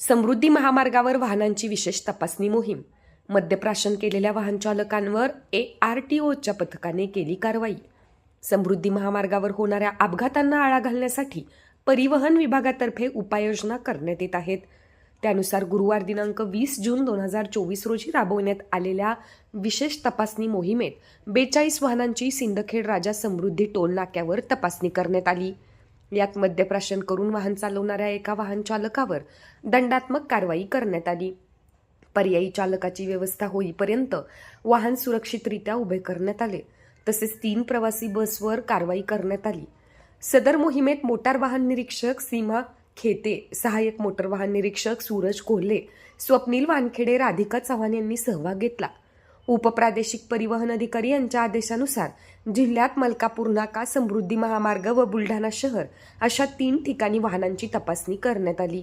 समृद्धी महामार्गावर वाहनांची विशेष तपासणी मोहीम. मद्यप्राशन केलेल्या वाहन चालकांवर ए आर टी ओच्या पथकाने केली कारवाई. समृद्धी महामार्गावर होणाऱ्या अपघातांना आळा घालण्यासाठी परिवहन विभागातर्फे उपाययोजना करण्यात येत आहेत. त्यानुसार गुरुवार दिनांक वीस जून दोन हजार चोवीस रोजी राबवण्यात आलेल्या विशेष तपासणी मोहिमेत बेचाळीस वाहनांची सिंदखेड राजा समृद्धी टोल नाक्यावर तपासणी करण्यात आली. यात मद्यप्राशन करून वाहन चालवणाऱ्या एका वाहन चालकावर दंडात्मक कारवाई करण्यात आली. पर्यायी चालकाची व्यवस्था होईपर्यंत वाहन सुरक्षितरित्या उभे करण्यात आले. तसेच तीन प्रवासी बसवर कारवाई करण्यात आली. सदर मोहिमेत मोटार वाहन निरीक्षक सीमा खेते सहाय्यक मोटर वाहन निरीक्षक सूरज कोल्हे स्वप्नील वानखेडे राधिका चव्हाण यांनी सहभाग घेतला. उपप्रादेशिक परिवहन अधिकारी यांच्या आदेशानुसार जिल्ह्यात मलकापूर नाका समृद्धी महामार्ग व बुलढाणा शहर अशा तीन ठिकाणी वाहनांची तपासणी करण्यात आली.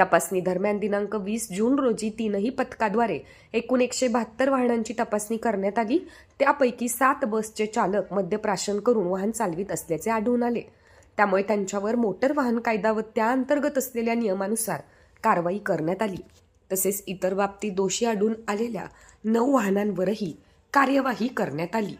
तपासणी दरम्यान दिनांक वीस जून रोजी तीनही पथकाद्वारे एकूण एकशे बहात्तर वाहनांची तपासणी करण्यात आली. त्यापैकी सात बसचे चालक मद्यप्राशन करून वाहन चालवित असल्याचे आढळून आले. त्यामुळे त्यांच्यावर मोटर वाहन कायदा व त्या अंतर्गत असलेल्या नियमानुसार कारवाई करण्यात आली. तसेच इतर बाबतीत दोषी आढळून आलेल्या नऊ वाहनांवरही कार्यवाही करण्यात आली.